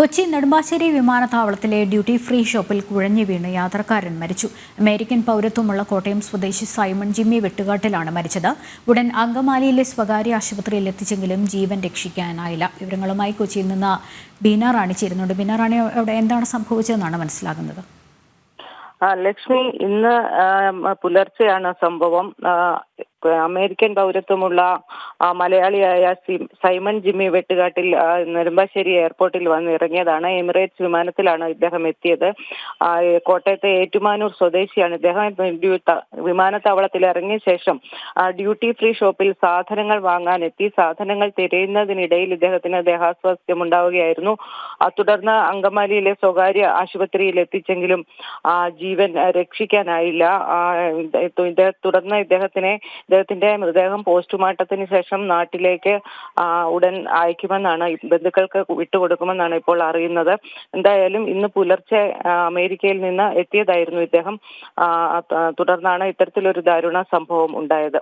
കൊച്ചി നെടുമ്പാശ്ശേരി വിമാനത്താവളത്തിലെ duty free ഷോപ്പിൽ കുഴഞ്ഞു വീണ് യാത്രക്കാരൻ മരിച്ചു. അമേരിക്കൻ പൗരത്വമുള്ള കോട്ടയം സ്വദേശി സൈമൺ ജിമ്മി വെട്ടുകാട്ടിലാണ് മരിച്ചത്. ഉടൻ അങ്കമാലിയിലെ സ്വകാര്യ ആശുപത്രിയിൽ എത്തിച്ചെങ്കിലും ജീവൻ രക്ഷിക്കാനായില്ല. വിവരങ്ങളുമായി കൊച്ചിയിൽ നിന്ന് ബീന റാണി ചേരുന്നുണ്ട്. ബീന റാണി അവിടെ എന്താണ് സംഭവിച്ചതെന്നാണ് മനസ്സിലാകുന്നത്? ലക്ഷ്മി ഇന്ന് പുലർച്ചെയാണ് സംഭവം. അമേരിക്കൻ പൗരത്വമുള്ള മലയാളിയായ സൈമൺ ജിമ്മി വെട്ടുകാട്ടിൽ നെടുമ്പാശ്ശേരി എയർപോർട്ടിൽ വന്ന് ഇറങ്ങിയതാണ് എമിറേറ്റ്സ് വിമാനത്തിലാണ് ഇദ്ദേഹം എത്തിയത്. കോട്ടയത്തെ ഏറ്റുമാനൂർ സ്വദേശിയാണ് ഇദ്ദേഹം. വിമാനത്താവളത്തിൽ ഇറങ്ങിയ ശേഷം ഡ്യൂട്ടി ഫ്രീ ഷോപ്പിൽ സാധനങ്ങൾ വാങ്ങാൻ എത്തി. സാധനങ്ങൾ തിരയുന്നതിനിടയിൽ ഇദ്ദേഹത്തിന് ദേഹാസ്വാസ്ഥ്യം ഉണ്ടാവുകയായിരുന്നു തുടർന്ന് അങ്കമാലിയിലെ സ്വകാര്യ ആശുപത്രിയിൽ എത്തിച്ചെങ്കിലും ജീവൻ രക്ഷിക്കാനായില്ല. തുടർന്ന് ഇദ്ദേഹത്തിനെ ഇദ്ദേഹത്തിന്റെ മൃതദേഹം പോസ്റ്റ്മോർട്ടത്തിന് ശേഷം നാട്ടിലേക്ക് ഉടൻ അയക്കുമെന്നാണ് ബന്ധുക്കൾക്ക് വിട്ടുകൊടുക്കുമെന്നാണ് ഇപ്പോൾ അറിയുന്നത്. എന്തായാലും ഇന്ന് പുലർച്ചെ അമേരിക്കയിൽ നിന്ന് എത്തിയതായിരുന്നു ഇദ്ദേഹം. തുടർന്നാണ് ഇത്തരത്തിലൊരു ദാരുണ സംഭവം ഉണ്ടായത്.